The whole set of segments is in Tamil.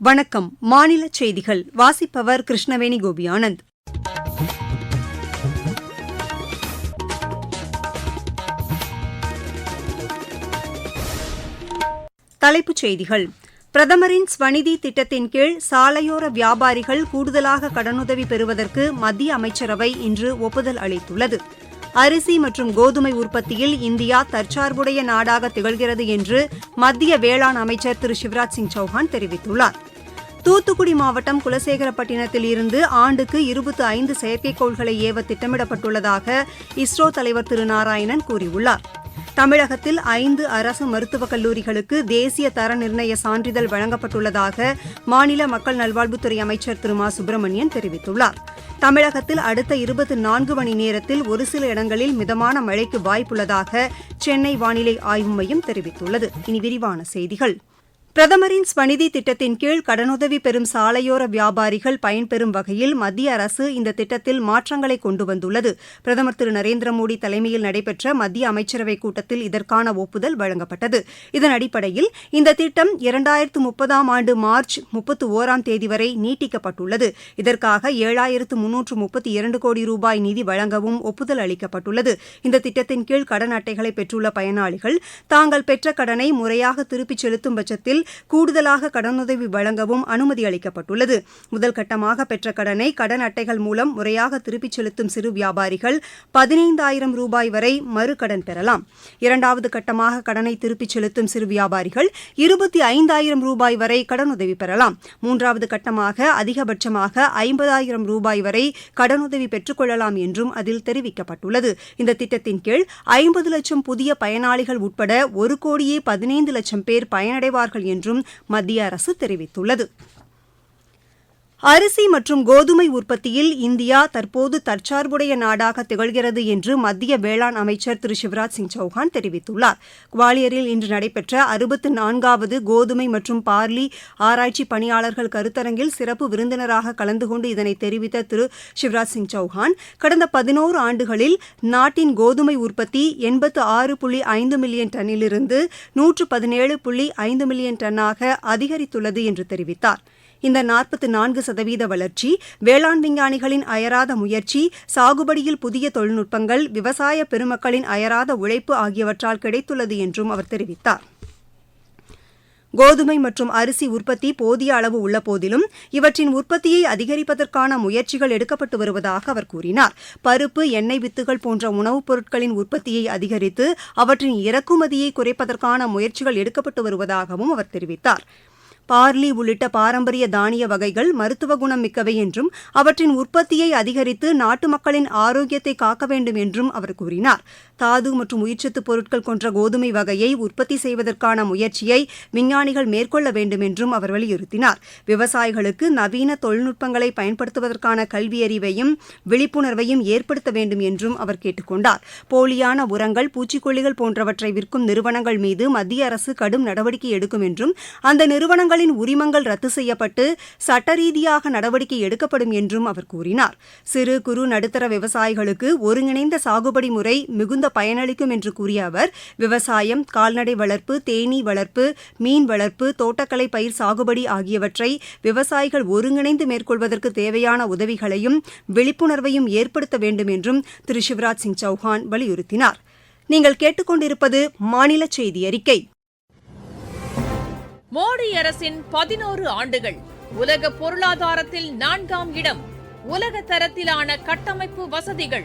வணக்கம். மாநில செய்திகள். வாசிப்பவர் கிருஷ்ணவேணி கோபியானந்த். தலைப்புச் செய்திகள். பிரதமரின் ஸ்வநிதி திட்டத்தின் கீழ் சாலையோர வியாபாரிகள் கூடுதலாக கடனுதவி பெறுவதற்கு மத்திய அமைச்சரவை இன்று ஒப்புதல் அளித்துள்ளது. அரிசி மற்றும் கோதுமை உற்பத்தியில் இந்தியா தற்சார்புடைய நாடாக திகழ்கிறது என்று மத்திய வேளாண் அமைச்சர் திரு சிவராஜ் சிங் சௌஹான் தெரிவித்துள்ளார். தூத்துக்குடி மாவட்டம் குலசேகரப்பட்டினத்தில் இருந்து ஆண்டுக்கு இருபத்து ஐந்து செயற்கைக்கோள்களை ஏவ திட்டமிடப்பட்டுள்ளதாக இஸ்ரோ தலைவர் திரு நாராயணன் கூறியுள்ளார். தமிழகத்தில் ஐந்து அரசு மருத்துவக் கல்லூரிகளுக்கு தேசிய தர நிர்ணய சான்றிதழ் வழங்கப்பட்டுள்ளதாக மாநில மக்கள் நல்வாழ்வுத்துறை அமைச்சர் திரு மா. சுப்பிரமணியன் தெரிவித்துள்ளார். தமிழகத்தில் அடுத்த இருபத்தி நான்கு மணி நேரத்தில் ஒரு சில இடங்களில் மிதமான மழைக்கு வாய்ப்புள்ளதாக சென்னை வானிலை ஆய்வு மையம் தெரிவித்துள்ளது. இனி விரிவான செய்திகள். பிரதமரின் ஸ்வநிதி திட்டத்தின் கீழ் கடனுதவி பெறும் சாலையோர வியாபாரிகள் பயன்பெறும் வகையில் மத்திய அரசு இந்த திட்டத்தில் மாற்றங்களை கொண்டு வந்துள்ளது. பிரதமர் திரு நரேந்திர மோடி தலைமையில் நடைபெற்ற மத்திய அமைச்சரவைக் கூட்டத்தில் இதற்கான ஒப்புதல் வழங்கப்பட்டது. இதன் அடிப்படையில் இந்த திட்டம் இரண்டாயிரத்து முப்பதாம் ஆண்டு மார்ச் முப்பத்து ஓராம் தேதி வரை நீட்டிக்கப்பட்டுள்ளது. இதற்காக ஏழாயிரத்து முன்னூற்று முப்பத்தி இரண்டு கோடி ரூபாய் நிதி வழங்கவும் ஒப்புதல் அளிக்கப்பட்டுள்ளது. இந்த திட்டத்தின் கீழ் கடன் அட்டைகளை பெற்றுள்ள பயனாளிகள் தாங்கள் பெற்ற கடனை முறையாக திருப்பிச் செலுத்தும் பட்சத்தில் கூடுதலாக கடனுதவி வழங்கவும் அனுமதி அளிக்கப்பட்டுள்ளது. முதல் கட்டமாக பெற்ற கடனை கடன் அட்டைகள் மூலம் முறையாக திருப்பிச் செலுத்தும் சிறு வியாபாரிகள் பதினைந்தாயிரம் ரூபாய் வரை மறுகடன் பெறலாம். இரண்டாவது கட்டமாக கடனை திருப்பிச் செலுத்தும் சிறு வியாபாரிகள் இருபத்தி ஐந்தாயிரம் ரூபாய் வரை கடனுதவி பெறலாம். மூன்றாவது கட்டமாக அதிகபட்சமாக ஐம்பதாயிரம் ரூபாய் வரை கடனுதவி பெற்றுக்கொள்ளலாம் என்றும் அதில் தெரிவிக்கப்பட்டுள்ளது. இந்த திட்டத்தின் கீழ் ஐம்பது லட்சம் புதிய பயனாளிகள் உட்பட ஒரு கோடியே பதினைந்து லட்சம் பேர் பயனடைவார்கள் என்று என்றும் மத்திய அரசு தெரிவித்துள்ளது. அரிசி மற்றும் கோதுமை உற்பத்தியில் இந்தியா தற்போது தற்சார்புடைய நாடாக திகழ்கிறது என்று மத்திய வேளாண் அமைச்சர் திரு சிவராஜ் சிங் சௌஹான் தெரிவித்துள்ளார். குவாலியரில் இன்று நடைபெற்ற அறுபத்து நான்காவது கோதுமை மற்றும் பார்லி ஆராய்ச்சி பணியாளர்கள் கருத்தரங்கில் சிறப்பு விருந்தினராக கலந்து கொண்டு இதனை தெரிவித்த திரு சிவராஜ் சிங் சௌஹான் கடந்த பதினோரு ஆண்டுகளில் நாட்டின் கோதுமை உற்பத்தி எண்பத்து ஆறு புள்ளி ஐந்து மில்லியன் டன்னிலிருந்து நூற்று பதினேழு புள்ளி ஐந்து மில்லியன் டன்னாக அதிகரித்துள்ளது என்று தெரிவித்தார். இந்த நாற்பத்து நான்கு சதவீத வளர்ச்சி வேளாண் விஞ்ஞானிகளின் அயராத முயற்சி சாகுபடியில் புதிய தொழில்நுட்பங்கள் விவசாய பெருமக்களின் அயராத உழைப்பு ஆகியவற்றால் கிடைத்துள்ளது என்றும் அவர் தெரிவித்தார். கோதுமை மற்றும் அரிசி உற்பத்தி போதிய அளவு உள்ள போதிலும் இவற்றின் உற்பத்தியை அதிகரிப்பதற்கான முயற்சிகள் எடுக்கப்பட்டு வருவதாக அவர் கூறினார். பருப்பு எண்ணெய் வித்துகள் போன்ற உணவுப் பொருட்களின் உற்பத்தியை அதிகரித்து அவற்றின் இறக்குமதியை குறைப்பதற்கான முயற்சிகள் எடுக்கப்பட்டு வருவதாகவும் அவர் தெரிவித்தார். பார்லி உள்ளிட்ட பாரம்பரிய தானிய வகைகள் மருத்துவ குணம் மிக்கவை என்றும் அவற்றின் உற்பத்தியை அதிகரித்து நாட்டு மக்களின் ஆரோக்கியத்தை காக்க வேண்டும் என்றும் அவர் கூறினார். தாது மற்றும் உயிர்ச்சத்து பொருட்கள் கொன்ற கோதுமை வகையை உற்பத்தி செய்வதற்கான முயற்சியை விஞ்ஞானிகள் மேற்கொள்ள வேண்டும் என்றும் அவர் வலியுறுத்தினார். விவசாயிகளுக்கு நவீன தொழில்நுட்பங்களை பயன்படுத்துவதற்கான கல்வியறிவையும் விழிப்புணர்வையும் ஏற்படுத்த வேண்டும் என்றும் அவர் கேட்டுக் கொண்டார் போலியான உரங்கள் பூச்சிக்கொல்லிகள் போன்றவற்றை விற்கும் நிறுவனங்கள் மீது மத்திய அரசு கடும் நடவடிக்கை எடுக்கும் என்றும் அந்த நிறுவனங்களின் உரிமங்கள் ரத்து செய்யப்பட்டு சட்ட ரீதியாக நடவடிக்கை எடுக்கப்படும் என்றும் அவர் கூறினார். சிறு குறு நடுத்தர விவசாயிகளுக்கு ஒருங்கிணைந்த சாகுபடி முறை மிகுந்த பயனளிக்கும் என்று கூறிய அவர் விவசாயம் கால்நடை வளர்ப்பு தேனீ வளர்ப்பு மீன் வளர்ப்பு தோட்டக்கலை பயிர் சாகுபடி ஆகியவற்றை விவசாயிகள் ஒருங்கிணைந்து மேற்கொள்வதற்கு தேவையான உதவிகளையும் விழிப்புணர்வையும் ஏற்படுத்த வேண்டும் என்றும் திரு. சிவராஜ் சிங் சௌஹான் வலியுறுத்தினார். நீங்கள் கேட்டுக்கொண்டிருப்பது மாநில செய்தி அறிக்கை. மோடி அரசின் பதினோரு ஆண்டுகள் உலக பொருளாதாரத்தில் நான்காம் இடம் உலக தரத்திலான கட்டமைப்பு வசதிகள்.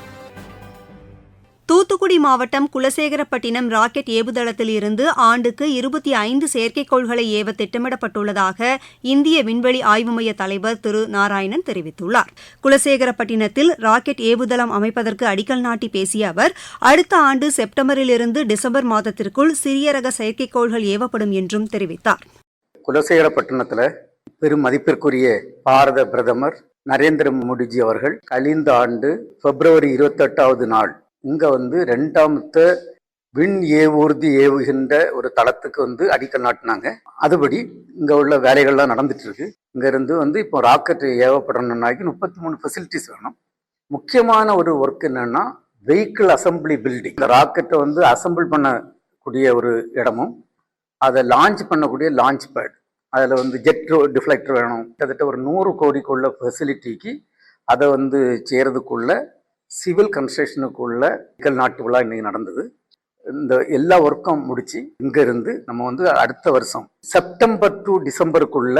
தூத்துக்குடி மாவட்டம் குலசேகரப்பட்டினம் ராக்கெட் ஏவுதளத்தில் இருந்து ஆண்டுக்கு இருபத்தி ஐந்து செயற்கைக்கோள்களை ஏவ திட்டமிடப்பட்டுள்ளதாக இந்திய விண்வெளி ஆய்வு மைய தலைவர் திரு நாராயணன் தெரிவித்துள்ளார். குலசேகரப்பட்டினத்தில் ராக்கெட் ஏவுதளம் அமைப்பதற்கு அடிக்கல் நாட்டி பேசிய அவர் அடுத்த ஆண்டு செப்டம்பரிலிருந்து டிசம்பர் மாதத்திற்குள் சிறிய ரக செயற்கைக்கோள்கள் ஏவப்படும் என்றும் தெரிவித்தார். குலசேகரப்பட்டினத்தில் பெரும் மதிப்பிற்குரிய பாரத பிரதமர் நரேந்திர மோடிஜி அவர்கள் கழிந்த ஆண்டு பிப்ரவரி இருபத்தெட்டாவது நாள் இங்கே வந்து ரெண்டாமத்த விண் ஏவூர்தி ஏவுகின்ற ஒரு தளத்துக்கு வந்து அடிக்கல் நாட்டினாங்க. அதுபடி இங்கே உள்ள வேலைகள்லாம் நடந்துட்டு இருக்கு இங்கேருந்து வந்து இப்போ ராக்கெட் ஏவப்படணும்னாக்கி முப்பத்தி மூணு ஃபெசிலிட்டிஸ் வேணும். முக்கியமான ஒரு ஒர்க் என்னன்னா வெஹிக்கிள் அசம்பிளி பில்டிங் இந்த ராக்கெட்டை வந்து அசம்பிள் பண்ணக்கூடிய ஒரு இடமும் அதை லான்ச் பண்ணக்கூடிய லான்ச் பேட் அதில் வந்து ஜெட் டிஃப்ளெக்டர் வேணும். கிட்டத்தட்ட ஒரு நூறு கோடிக்குள்ள ஃபெசிலிட்டிக்கு அதை வந்து செய்கிறதுக்குள்ள சிவில் கன்ஸ்ட்ரக்ஷனுக்குள்ள நிகழ் நாட்டு விழா இன்னைக்கு நடந்தது. இந்த எல்லா ஒர்க்கும் முடிச்சு இங்கிருந்து நம்ம வந்து அடுத்த வருஷம் செப்டம்பர் டு டிசம்பருக்குள்ள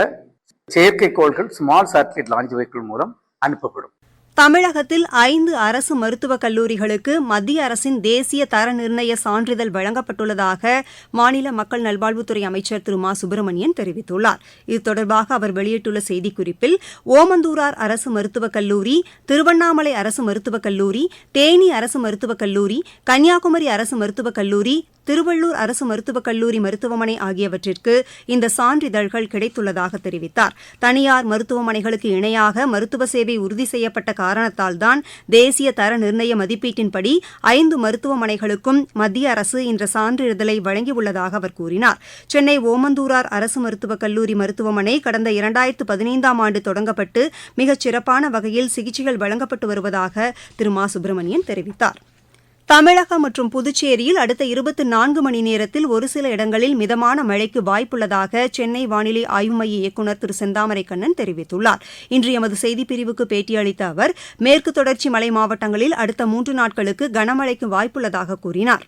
செயற்கைக்கோள்கள் ஸ்மால் சேட்டலைட் லான்ச் வெஹிக்கிள் மூலம் அனுப்பப்படும். தமிழகத்தில் ஐந்து அரசு மருத்துவக் கல்லூரிகளுக்கு மத்திய அரசின் தேசிய தர நிர்ணய சான்றிதழ் வழங்கப்பட்டுள்ளதாக மாநில மக்கள் நல்வாழ்வுத்துறை அமைச்சர் திரு மா சுப்பிரமணியன் தெரிவித்துள்ளார். இது தொடர்பாக அவர் வெளியிட்டுள்ள செய்திக்குறிப்பில் ஓமந்தூரார் அரசு மருத்துவக் கல்லூரி திருவண்ணாமலை அரசு மருத்துவக் கல்லூரி தேனி அரசு மருத்துவக் கல்லூரி கன்னியாகுமரி அரசு மருத்துவக் கல்லூரி திருவள்ளூர் அரசு மருத்துவக் கல்லூரி மருத்துவமனை ஆகியவற்றிற்கு இந்த சான்றிதழ்கள் கிடைத்துள்ளதாக தெரிவித்தார். தனியார் மருத்துவமனைகளுக்கு இணையாக மருத்துவ சேவை உறுதி செய்யப்பட்ட காரணத்தால்தான் தேசிய தர நிர்ணய மதிப்பீட்டின்படி ஐந்து மருத்துவமனைகளுக்கும் மத்திய அரசு இந்த சான்றிதழை வழங்கியுள்ளதாக அவர் கூறினார். சென்னை ஓமந்தூரார் அரசு மருத்துவக் கல்லூரி மருத்துவமனை கடந்த இரண்டாயிரத்து பதினைந்தாம் ஆண்டு தொடங்கப்பட்டு மிகச் சிறப்பான வகையில் சிகிச்சைகள் வழங்கப்பட்டு வருவதாக திரு. மா. சுப்பிரமணியன் தெரிவித்தார். தமிழகம் மற்றும் புதுச்சேரியில் அடுத்த இருபத்தி நான்கு மணி நேரத்தில் ஒரு சில இடங்களில் மிதமான மழைக்கு வாய்ப்புள்ளதாக சென்னை வானிலை ஆய்வு மைய இயக்குநர் திரு செந்தாமரை கண்ணன் தெரிவித்துள்ளார். இன்று எமது செய்திப்பிரிவுக்கு பேட்டியளித்த அவர் மேற்கு தொடர்ச்சி மலை மாவட்டங்களில் அடுத்த மூன்று நாட்களுக்கு கனமழைக்கு வாய்ப்புள்ளதாக கூறினார்.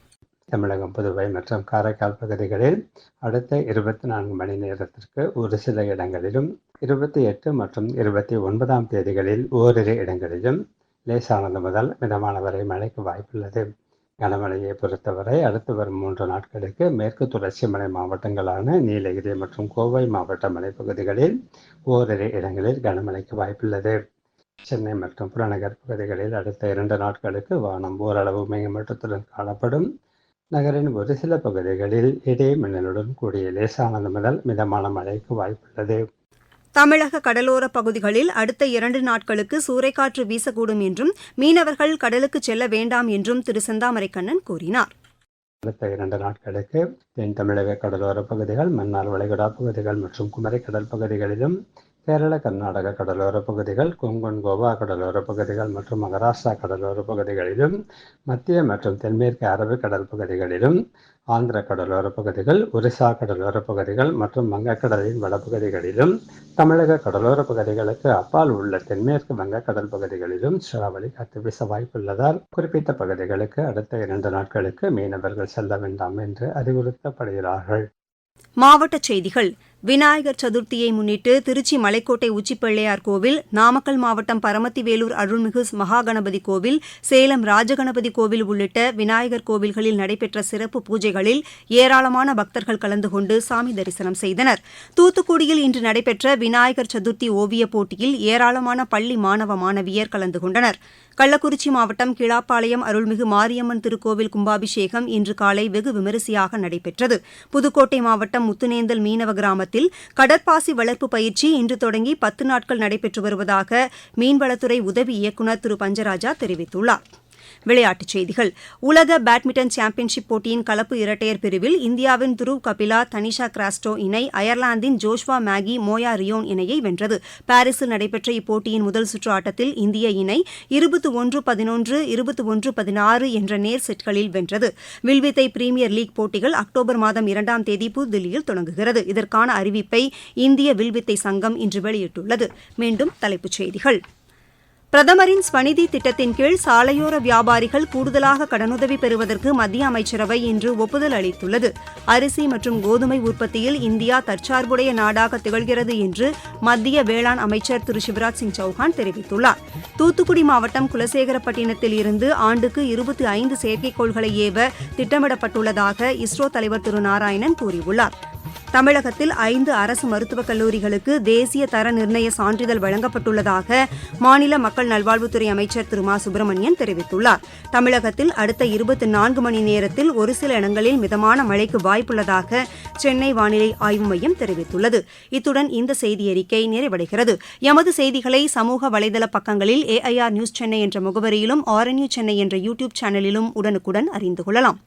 தமிழகம் புதுவை மற்றும் காரைக்கால் பகுதிகளில் அடுத்த இருபத்தி நான்கு மணி நேரத்திற்கு ஒரு சில இடங்களிலும் இருபத்தி எட்டு மற்றும் இருபத்தி ஒன்பதாம் தேதிகளில் ஓரிரு இடங்களிலும் லேசானது முதல் மிதமான வரை மழைக்கு வாய்ப்புள்ளது. கனமழையை பொறுத்தவரை அடுத்து வரும் மூன்று நாட்களுக்கு மேற்கு தொடர்ச்சி மலை மாவட்டங்களான நீலகிரி மற்றும் கோவை மாவட்ட மலைப்பகுதிகளில் ஓரிரு இடங்களில் கனமழைக்கு வாய்ப்புள்ளது. சென்னை மற்றும் புறநகர் பகுதிகளில் அடுத்த இரண்டு நாட்களுக்கு வானம் ஓரளவு மேகமூட்டத்துடன் காணப்படும். நகரின் ஒரு சில பகுதிகளில் இடை மின்னலுடன் கூடிய லேசானது முதல் மிதமான மழைக்கு வாய்ப்புள்ளது. தமிழக கடலோர பகுதிகளில் அடுத்த இரண்டு நாட்களுக்கு சூறைக்காற்று வீசக்கூடும் என்றும் மீனவர்கள் கடலுக்கு செல்ல வேண்டாம் என்றும் திரு செந்தாமரைக்கண்ணன் கூறினார். அடுத்த இரண்டு நாட்களுக்கு தென் தமிழக கடலோர பகுதிகள் மன்னார் வளைகுடா பகுதிகள் மற்றும் குமரி கடல் பகுதிகளிலும் கேரள கர்நாடக கடலோர பகுதிகள் கொங்கன் கோவா கடலோர பகுதிகள் மற்றும் மகாராஷ்டிரா கடலோர பகுதிகளிலும் மத்திய மற்றும் தென்மேற்கு அரபு கடல் பகுதிகளிலும் ஆந்திர கடலோர பகுதிகள் ஒரிசா கடலோர பகுதிகள் மற்றும் வங்கக்கடலின் வடபகுதிகளிலும் தமிழக கடலோர பகுதிகளுக்கு அப்பால் உள்ள தென்மேற்கு வங்கக்கடல் பகுதிகளிலும் சூறாவளி காத்து வீச வாய்ப்புள்ளதால் குறிப்பிட்ட பகுதிகளுக்கு அடுத்த இரண்டு நாட்களுக்கு மீனவர்கள் செல்ல வேண்டாம் என்று அறிவுறுத்தப்படுகிறார்கள். மாவட்ட செய்திகள் விநாயகர் சதுர்த்தியை முன்னிட்டு திருச்சி மலைக்கோட்டை உச்சிப்பிள்ளையார் கோவில் நாமக்கல் மாவட்டம் பரமத்திவேலூர் அருள்மிகு மகாகணபதி கோவில் சேலம் ராஜகணபதி கோவில் உள்ளிட்ட விநாயகர் கோவில்களில் நடைபெற்ற சிறப்பு பூஜைகளில் ஏராளமான பக்தர்கள் கலந்து கொண்டு சாமி தரிசனம் செய்தனர். தூத்துக்குடியில் இன்று நடைபெற்ற விநாயகர் சதுர்த்தி ஓவியப் போட்டியில் ஏராளமான பள்ளி மாணவ மாணவியர் கலந்து கொண்டனர். கள்ளக்குறிச்சி மாவட்டம் கிளாப்பாளையம் அருள்மிகு மாரியம்மன் திருக்கோவில் கும்பாபிஷேகம் இன்று காலை வெகு விமரிசையாக நடைபெற்றது. புதுக்கோட்டை மாவட்டம் முத்துநேந்தல் மீனவ கிராமத்தில் கடற்பாசி வளர்ப்பு பயிற்சி இன்று தொடங்கி பத்து நாட்கள் நடைபெற்று வருவதாக மீன்வளத்துறை உதவி இயக்குநர் திரு பஞ்சராஜா தெரிவித்துள்ளார். விளையாட்டுச் செய்திகள். உலக பேட்மிண்டன் சாம்பியன்ஷிப் போட்டியின் கலப்பு இரட்டையர் பிரிவில் இந்தியாவின் துருவ் கபிலா தனிஷா கிராஸ்டோ இணை அயர்லாந்தின் ஜோஷ்வா மேகி மோயா ரியோன் இணையை வென்றது. பாரிஸில் நடைபெற்ற இப்போட்டியின் முதல் சுற்று ஆட்டத்தில் இந்திய இணை இருபத்தி ஒன்று பதினொன்று இருபத்தி ஒன்று பதினாறு என்ற நேர் செட்களில் வென்றது. வில்வித்தை பிரீமியர் லீக் போட்டிகள் அக்டோபர் மாதம் இரண்டாம் தேதி புதுதில்லியில் தொடங்குகிறது. இதற்கான அறிவிப்பை இந்திய வில்வித்தை சங்கம் இன்று வெளியிட்டுள்ளது. மீண்டும் தலைப்புச் செய்திகள். பிரதமரின் ஸ்வநிதி திட்டத்தின் கீழ் சாலையோர வியாபாரிகள் கூடுதலாக கடனுதவி பெறுவதற்கு மத்திய அமைச்சரவை இன்று ஒப்புதல் அளித்துள்ளது. அரிசி மற்றும் கோதுமை உற்பத்தியில் இந்தியா தற்சார்புடைய நாடாக திகழ்கிறது என்று மத்திய வேளாண் அமைச்சர் திரு சிவராஜ் சிங் சௌஹான் தெரிவித்துள்ளார். தூத்துக்குடி மாவட்டம் குலசேகரப்பட்டினத்தில் இருந்து ஆண்டுக்கு இருபத்தி ஐந்து செயற்கைக்கோள்களை ஏவ திட்டமிடப்பட்டுள்ளதாக இஸ்ரோ தலைவர் திரு நாராயணன் கூறியுள்ளார். தமிழகத்தில் ஐந்து அரசு மருத்துவக் கல்லூரிகளுக்கு தேசிய தர நிர்ணய சான்றிதழ் வழங்கப்பட்டுள்ளதாக மாநில மக்கள் நல்வாழ்வுத்துறை அமைச்சர் திரு மா சுப்பிரமணியன் தெரிவித்துள்ளார். தமிழகத்தில் அடுத்த இருபத்தி நான்கு மணி நேரத்தில் ஒரு சில இடங்களில் மிதமான மழைக்கு வாய்ப்புள்ளதாக சென்னை வானிலை ஆய்வு மையம் தெரிவித்துள்ளது. இத்துடன் இந்த செய்தி அறிக்கை நிறைவடைகிறது. எமது செய்திகளை சமூக வலைதள பக்கங்களில் ஏஐஆர் நியூஸ் சென்னை என்ற முகவரியிலும் ஆர்என்யூ சென்னை என்ற யூடியூப் சேனலிலும் உடனுக்குடன் அறிந்து கொள்ளலாம்.